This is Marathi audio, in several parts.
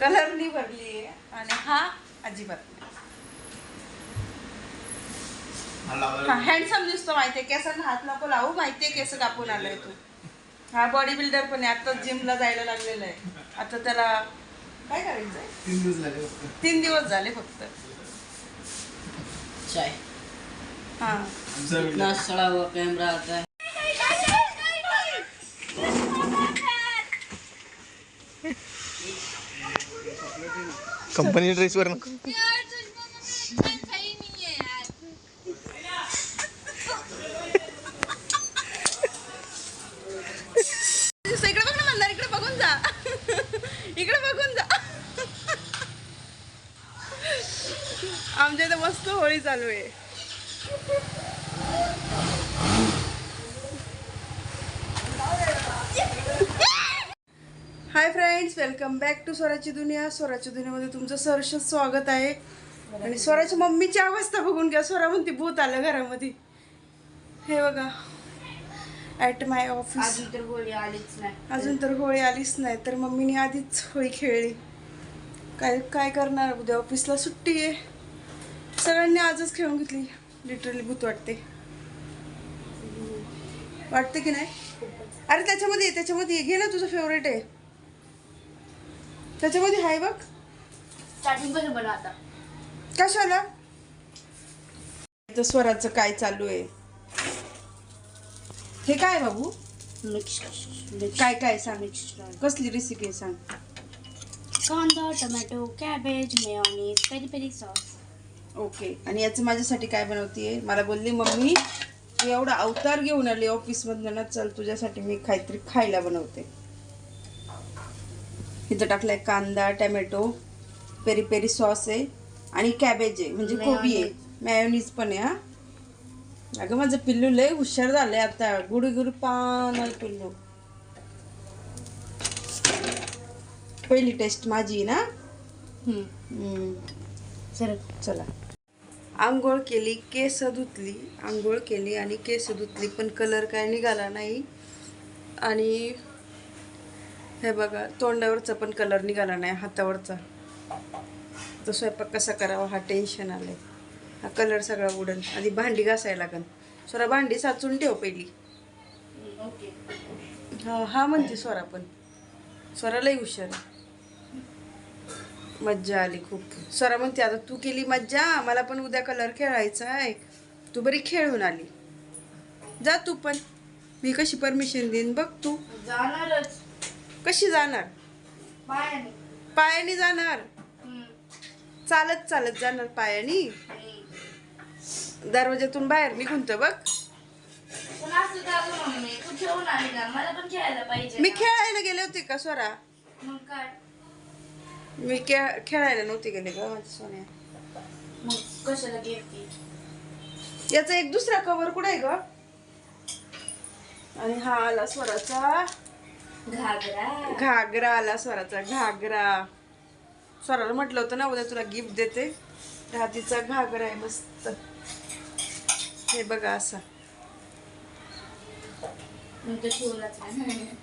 कलरनी भरली आहे आणि हा अजिबात नाही. हा हँडसम दिसतो माहितीये केसांना हात नको लावू माहितीये केस कापून आलाय तू. हा बॉडी बिल्डर पण आहे आता जिमला जायला लागलेला आहे. आता त्याला काय करायचंय? तीन दिवस झाले फक्त. तीन दिवस झाले फक्त. चाय. हा. कैमरा आता है कंपनी ड्रेसवर नको. इकडे बघ ना मंदार इकडे बघून जा. इकडे बघून जा. आमच्या इथे मस्त होळी चालू आहे hi friends welcome back to स्वराची दुनिया. स्वराच्या दुनियामध्ये तुमचं सहर्ष स्वागत आहे. आणि स्वराच्या मम्मीची अवस्था बघून घ्या. स्वरा म्हणते भूत आलं घरामध्ये. हे बघा. ॲट माय ऑफिस अजून तर गोळी आलीच नाही. अजून तर होळी आलीच नाही. तर मम्मीने आधीच होळी खेळली. काय काय करणार? उद्या ऑफिसला सुट्टी आहे. सगळ्यांनी आजच खेळून घेतली. लिटरली भूत वाटते. वाटते की नाही? अरे त्याच्यामध्ये त्याच्यामध्ये ये. घे ना तुझं फेवरेट आहे. त्याच्यामध्ये आहे बघ. स्टार्टिंगपासून बनवा आता. कशाला? तर स्वराचं काय चालू आहे? हे काय बाबू? मिक्स काय काय सांग? कसली रेसिपी आहे सांग. कांदा tomato cabbage mayonnaise peri peri sauce okay आणि याचं माझ्यासाठी काय बनवतीये? मला बोलली मम्मी तू एवढा अवतार घेऊन आली ऑफिसमधनं ना चल तुझ्यासाठी मी काहीतरी खायला बनवते. इथं टाकलाय कांदा टॅमॅटो पेरी पेरी सॉस आहे आणि कॅबेज आहे म्हणजे कोबी आहे. मॅयोनीज पण आहे हा. अगं माझं पिल्लू लय हुशार झालंय आता. गुडी गुडी पान पिल्लू. पहिली टेस्ट माझी ना. सर चला. आंघोळ केली केस धुतली आंघोळ केली आणि केस धुतली पण कलर काय निघाला नाही. आणि हे बघा तोंडावरचा पण कलर निघाला नाही हातावरचा. तर स्वयंपाक कसा करावा हा टेन्शन आलं हा कलर सगळा उडल. आधी भांडी घासायला लागेल स्वरा भांडी साचून ठेव पहिली. हा हा म्हणते स्वरा पण. स्वरा लई हुशार मज्जा आली खूप. स्वरा म्हणते आता तू केली मज्जा मला पण उद्या कलर खेळायचा आहे. तू बरी खेळून आली. जा तू पण. मी कशी परमिशन देईन बघ तू. जाणारच. कशी जाणार? पायाने. पायाने जाणार. चालत चालत जाणार पायानी. दरवाज्यातून बाहेर निघून तर बघ का? मी. खेळायला गेले होते का स्वरा मी खेळ खेळायला नव्हते गेले ग माझ्या सोन्या. याचा एक दुसरा कवर कुठे आहे ग? आणि हा आला स्वराचा घागरा. घागरा आला स्वराचा घागरा. स्वराला म्हटलं होतं ना उद्या तुला गिफ्ट देते. तिचा घागरा आहे मस्त. हे बघा असा.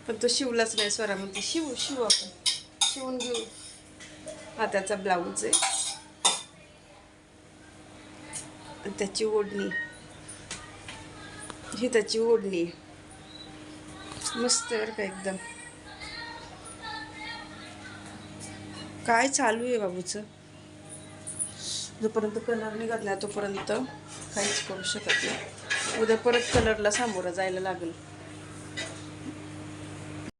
पण तो शिवलाच नाही स्वरा म्हणते शिवू शिवू आपण. शिवून घेऊ. हा त्याचा ब्लाऊज आहे. त्याची ओढणी. ही त्याची ओढणी आहे. मस्त आहे का एकदम. काय चालू आहे बाबूचं? जोपर्यंत कलर निघत नाही तोपर्यंत काहीच करू शकत नाही. उद्या परत कलरला सामोरं जायला लागेल.